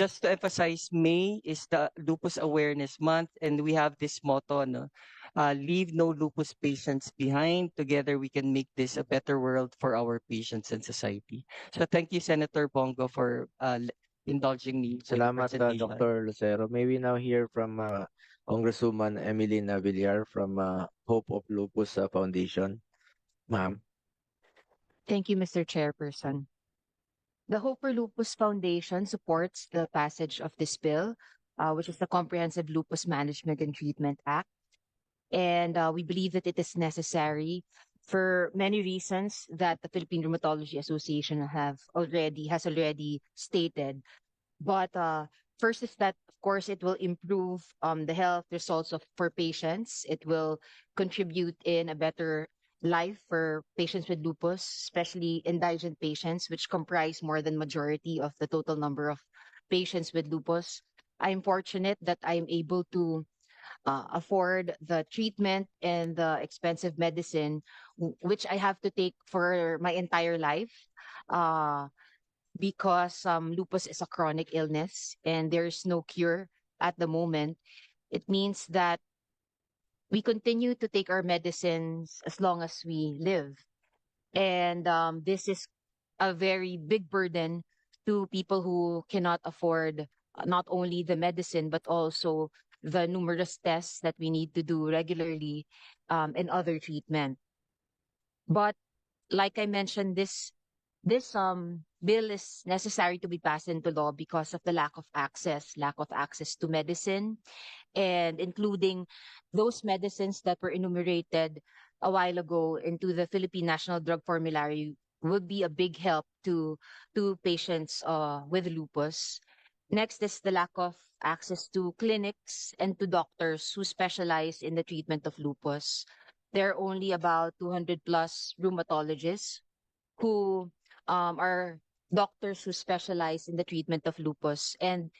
just to emphasize, May is the Lupus Awareness Month, and we have this motto, no? Uh, leave no lupus patients behind. Together, we can make this a better world for our patients and society. So thank you, Senator Bongo, for uh, indulging me. Salamat, uh. Dr. Lucero. May we now hear from uh, Congresswoman Emily Villar from uh, Hope of Lupus uh, Foundation. Ma'am. Thank you, Mr. Chairperson. The Hope for Lupus Foundation supports the passage of this bill, uh, which is the Comprehensive Lupus Management and Treatment Act. And uh, we believe that it is necessary for many reasons that the Philippine Rheumatology Association have already has already stated. But uh, first is that, of course, it will improve um, the health results of for patients. It will contribute in a better life for patients with lupus, especially indigent patients, which comprise more than majority of the total number of patients with lupus. I'm fortunate that I'm able to uh, afford the treatment and the expensive medicine, which I have to take for my entire life. Uh, because um, lupus is a chronic illness and there's no cure at the moment, it means that we continue to take our medicines as long as we live. And um, this is a very big burden to people who cannot afford uh, not only the medicine, but also the numerous tests that we need to do regularly um, and other treatment. But like I mentioned, this this um bill is necessary to be passed into law because of the lack of access, lack of access to medicine, and including those medicines that were enumerated a while ago into the Philippine National Drug Formulary would be a big help to to patients uh, with lupus. Next is the lack of access to clinics and to doctors who specialize in the treatment of lupus. There are only about 200 plus rheumatologists who um, are doctors who specialize in the treatment of lupus, and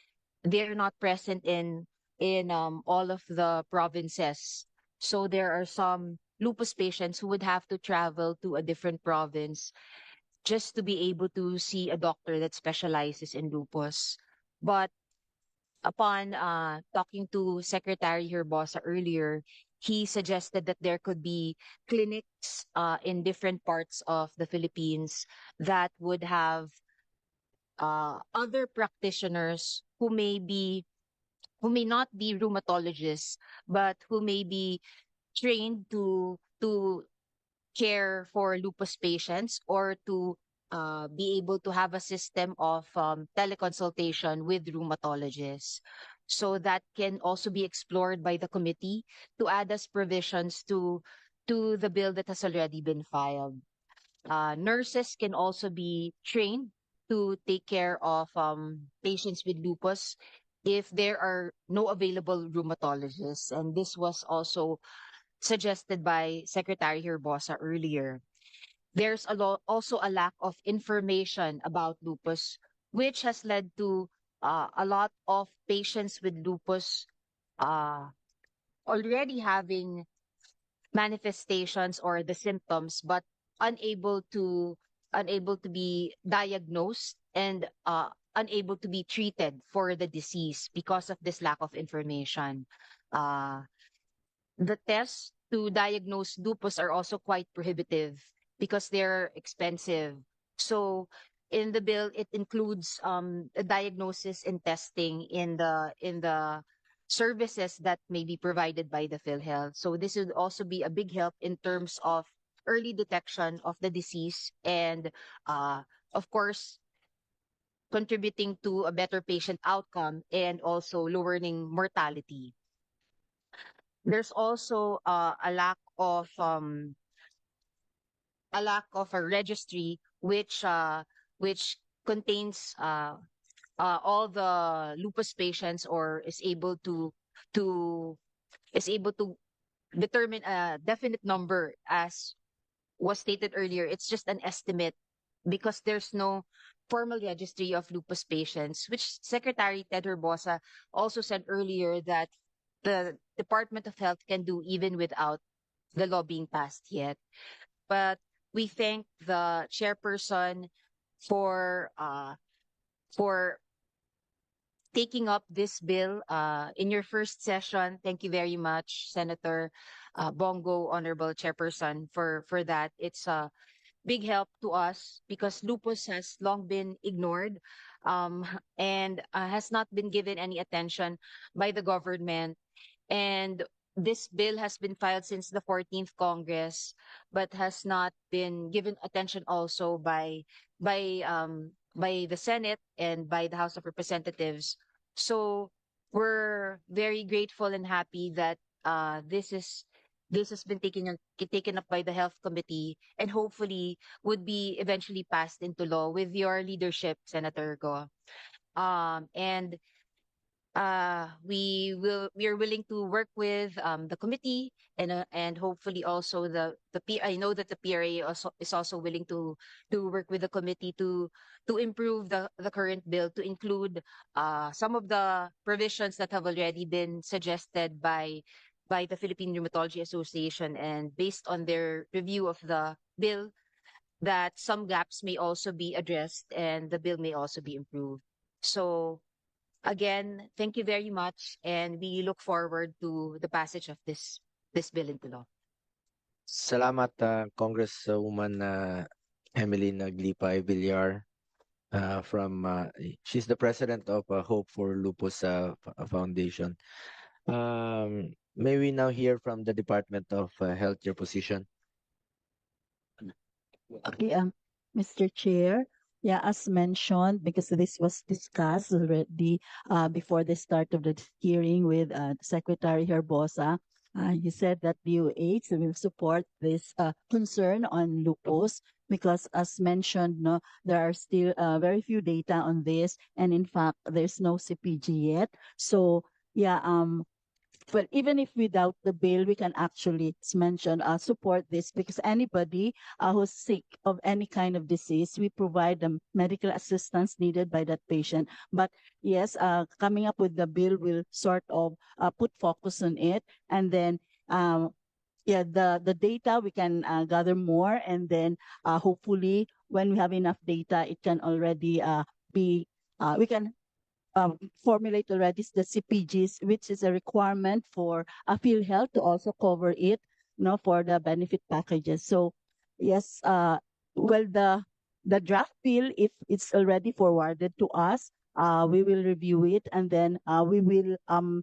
they're not present in in um, all of the provinces. So there are some lupus patients who would have to travel to a different province just to be able to see a doctor that specializes in lupus. But upon uh, talking to Secretary Herbosa earlier, he suggested that there could be clinics uh, in different parts of the Philippines that would have uh, other practitioners who may be who may not be rheumatologists, but who may be trained to to care for lupus patients or to uh, be able to have a system of um, teleconsultation with rheumatologists. So that can also be explored by the committee to add as provisions to to the bill that has already been filed. Uh, nurses can also be trained to take care of um, patients with lupus if there are no available rheumatologists. And this was also suggested by Secretary Herbosa earlier. There's a also a lack of information about lupus, which has led to uh, a lot of patients with lupus uh, already having manifestations or the symptoms, but unable to unable to be diagnosed and uh, unable to be treated for the disease because of this lack of information. Uh, the tests to diagnose lupus are also quite prohibitive because they're expensive. So in the bill, it includes um, a diagnosis and testing in the in the services that may be provided by the PhilHealth. So this would also be a big help in terms of early detection of the disease and, uh, of course, contributing to a better patient outcome and also lowering mortality. There's also uh, a lack of um, a lack of a registry which uh, which contains uh, uh, all the lupus patients or is able to to is able to determine a definite number as was stated earlier. It's just an estimate because there's no formal registry of lupus patients which secretary ted herbosa also said earlier that the department of health can do even without the law being passed yet. But we thank the chairperson for uh for taking up this bill uh, in your first session. Thank you very much, Senator uh, Bongo, Honorable Chairperson, for, for that. It's a big help to us because lupus has long been ignored um, and uh, has not been given any attention by the government. And this bill has been filed since the 14th Congress, but has not been given attention also by by um, by the Senate and by the House of Representatives. So we're very grateful and happy that uh, this is this has been taken taken up by the Health Committee and hopefully would be eventually passed into law with your leadership, Senator Go. Um, and uh, we will we are willing to work with um, the committee and uh, and hopefully also the the P I know that the PRA also is also willing to to work with the committee to to improve the the current bill to include uh, some of the provisions that have already been suggested by by the Philippine Rheumatology Association and based on their review of the bill that some gaps may also be addressed and the bill may also be improved. So again, thank you very much and we look forward to the passage of this this bill into law. Salamat uh, Congresswoman uh, Emily Naglipay Villar uh, from uh, she's the president of uh, Hope for Lupus uh, F- Foundation. Um, may we now hear from the Department of uh, Health your position? Okay, um, Mr. Chair, yeah, as mentioned, because this was discussed already uh, before the start of the hearing with uh, Secretary Herbosa, uh, he said that DOH will support this uh, concern on lupus because, as mentioned, no, there are still uh, very few data on this, and in fact, there's no CPG yet. So, yeah, um, but even if without the bill, we can actually, as mentioned, uh, support this because anybody uh, who's sick of any kind of disease, we provide the medical assistance needed by that patient. But yes, uh, coming up with the bill will sort of uh, put focus on it, and then um, yeah, the the data we can uh, gather more, and then uh, hopefully when we have enough data, it can already be uh, we can um, formulate already the CPGs, which is a requirement for a field health to also cover it, you know, for the benefit packages. So yes, uh, well, the the draft bill, if it's already forwarded to us, uh, we will review it and then uh, we will um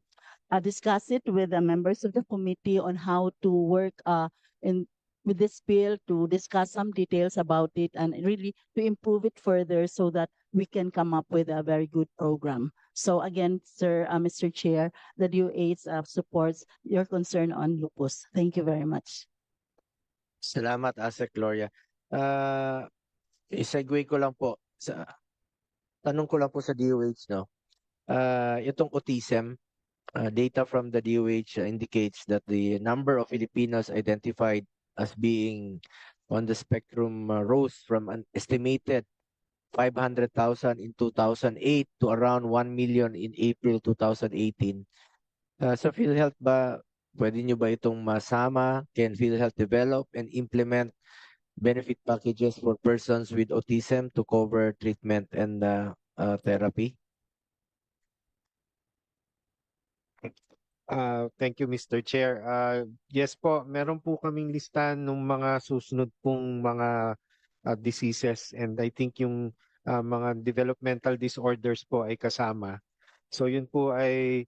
uh, discuss it with the members of the committee on how to work uh in with this bill to discuss some details about it and really to improve it further so that we can come up with a very good program. So again, sir, uh, Mr. Chair, the DOH uh, supports your concern on lupus. Thank you very much. Salamat, Asek Gloria. Uh, i-segue ko lang po sa tanong ko lang po sa DOH no. Uh, itong autism uh, data from the DOH indicates that the number of Filipinos identified as being on the spectrum uh, rose from an estimated 500,000 in 2008 to around 1 million in April 2018. Uh, sa PhilHealth ba, pwede nyo ba itong masama? Can PhilHealth develop and implement benefit packages for persons with autism to cover treatment and uh, uh, therapy? Ah, thank you, Mr. Chair. Ah, yes po, meron po kaming lista ng mga susunod pong mga ah, diseases and I think yung ah, mga developmental disorders po ay kasama. So yun po ay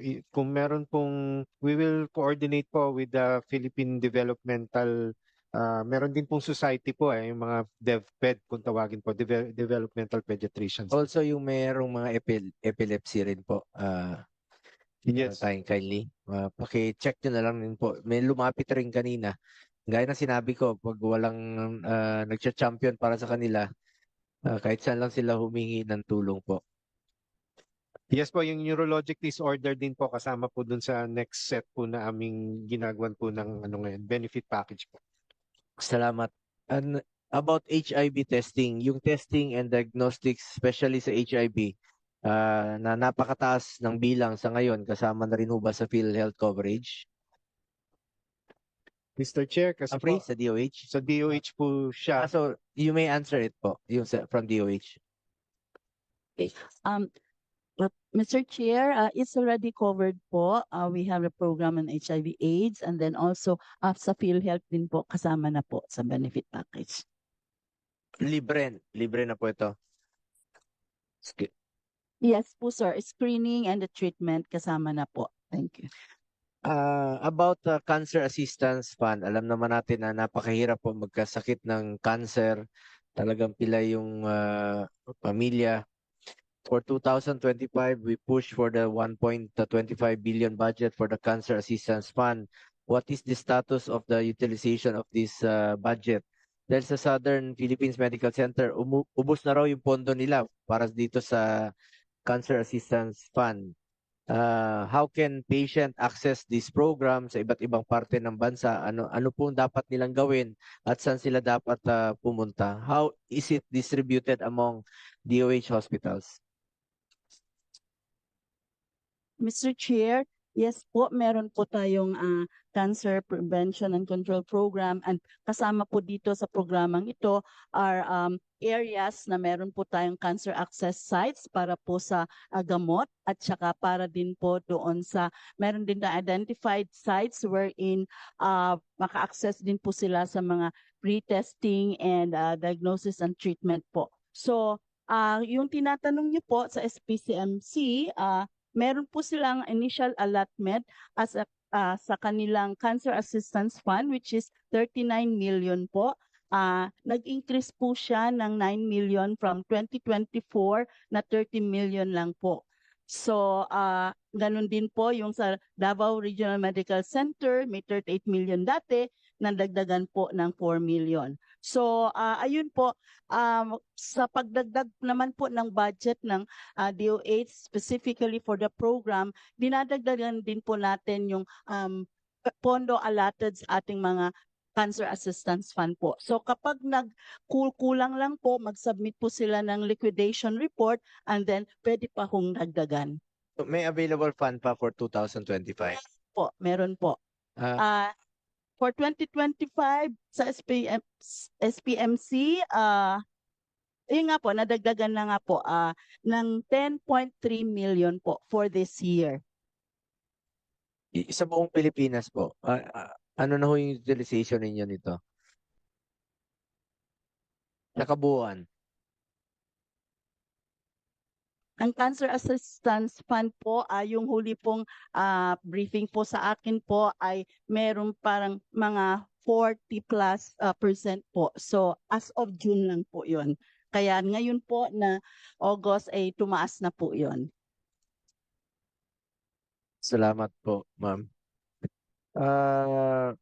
i- kung meron pong we will coordinate po with the Philippine Developmental ah, meron din pong society po eh, yung mga DevPed kung tawagin po, Deve- Developmental Pediatricians. Also yung mayroong mga epil- epilepsy rin po. Uh, Yes. Time kindly. Uh, paki-check nyo na lang din po. May lumapit rin kanina. Gaya ng sinabi ko, pag walang uh, nagcha-champion para sa kanila, uh, kahit saan lang sila humingi ng tulong po. Yes po, yung neurologic disorder din po kasama po dun sa next set po na aming ginagawan po ng ano ngayon, benefit package po. Salamat. And about HIV testing, yung testing and diagnostics, especially sa HIV, uh, na napakataas ng bilang sa ngayon, kasama na rin ho ba sa PhilHealth coverage? Mr. Chair, kasi Apre, po, sa DOH? sa DOH po Ah, so, you may answer it po, yung sa, from DOH. Um, But Mr. Chair, uh, it's already covered po. Uh, we have a program on HIV AIDS and then also uh, sa PhilHealth din po kasama na po sa benefit package. Libre, libre na po ito. Sk- Yes po sir, screening and the treatment kasama na po. Thank you. Ah, about the Cancer Assistance Fund, alam naman natin na napakahirap po magkasakit ng cancer. Talagang pila yung ah, pamilya. For 2025, we push for the 1.25 billion budget for the Cancer Assistance Fund. What is the status of the utilization of this ah, budget? Dahil sa Southern Philippines Medical Center, umu- ubos na raw yung pondo nila para dito sa Cancer Assistance Fund uh, how can patient access this program sa iba't ibang parte ng bansa? Ano ano pong dapat nilang gawin at saan sila dapat uh, pumunta? How is it distributed among DOH hospitals? Mr. Chair, yes po, meron po tayong ah, Cancer Prevention and Control Program and kasama po dito sa programang ito are um, areas na meron po tayong cancer access sites para po sa ah, gamot at saka para din po doon sa meron din na identified sites wherein uh, maka-access din po sila sa mga pre-testing and ah, diagnosis and treatment po. So, ah yung tinatanong niyo po sa SPCMC, ah meron po silang initial allotment as a, ah, sa kanilang Cancer Assistance Fund which is 39 million po. Ah, nag-increase po siya ng 9 million from 2024 na 30 million lang po. So, ah ganun din po yung sa Davao Regional Medical Center, may 38 million dati, nandagdagan po ng 4 million. So, ah ayun po, um, sa pagdagdag naman po ng budget ng uh, DOH specifically for the program, dinadagdagan din po natin yung um, pondo allotted sa ating mga Cancer Assistance Fund po. So kapag nagkulang lang po, mag-submit po sila ng liquidation report and then pwede pa hong dagdagan. So, May available fund pa for 2025. Po, meron po. Ah, Ah, for 2025 sa SPM, SPMC, ah yun nga po, nadagdagan na nga po ah ng 10.3 million po for this year. sa buong Pilipinas po, ah, ah, ano na ho yung utilization ninyo nito? Nakabuuan. Ang Cancer Assistance Fund po, ay yung huli pong ah, briefing po sa akin po ay meron parang mga 40 plus ah, percent po. So as of June lang po yon. Kaya ngayon po na August ay tumaas na po yon. Salamat po, ma'am. Ah,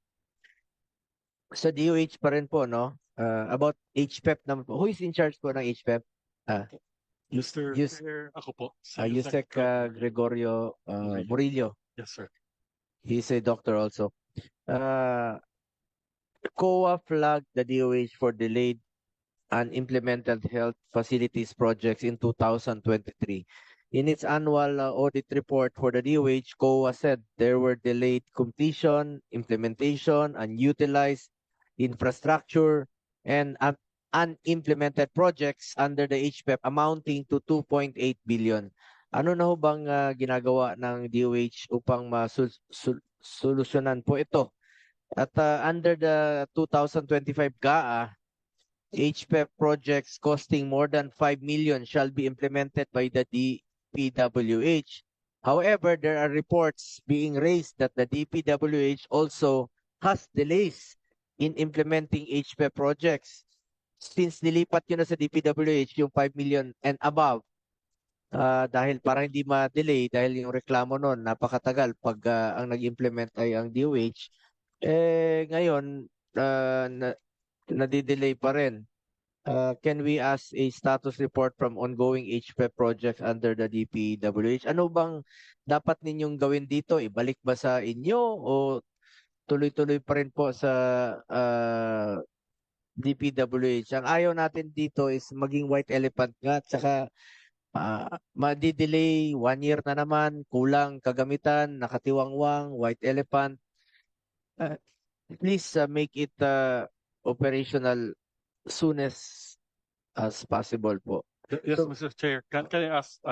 sa DOH pa rin po, no? Ah, about HPEP naman po. Who is in charge po ng HPEP? Mr. Yus- Chair, ako po. si Uh, Yusek uh, Gregorio uh, Murillo. Yes, sir. He's a doctor also. Uh, COA flagged the DOH for delayed unimplemented health facilities projects in 2023. In its annual uh, audit report for the DOH, COA said there were delayed completion, implementation, unutilized infrastructure, and un- unimplemented projects under the HPEP amounting to 2.8 billion. Ano na ho bang uh, ginagawa ng DOH upang masolusyonan po ito? At uh, under the 2025 GAA, HPEP projects costing more than 5 million shall be implemented by the DPWH. However, there are reports being raised that the DPWH also has delays in implementing HPEP projects. Since nilipat yun na sa DPWH yung 5 million and above, ah, dahil para hindi ma-delay, dahil yung reklamo noon napakatagal pag ah, ang nag-implement ay ang DOH, eh ngayon, ah, na, nadidelay pa rin. Uh, can we ask a status report from ongoing HPEP projects under the DPWH? Ano bang dapat ninyong gawin dito? Ibalik ba sa inyo o tuloy-tuloy pa rin po sa uh, DPWH? Ang ayaw natin dito is maging white elephant nga at saka uh, madidelay one year na naman, kulang kagamitan, nakatiwangwang, white elephant. Uh, please uh, make it uh, operational soon as as possible po. Yes, Mr. Chair. Can, can I ask, uh,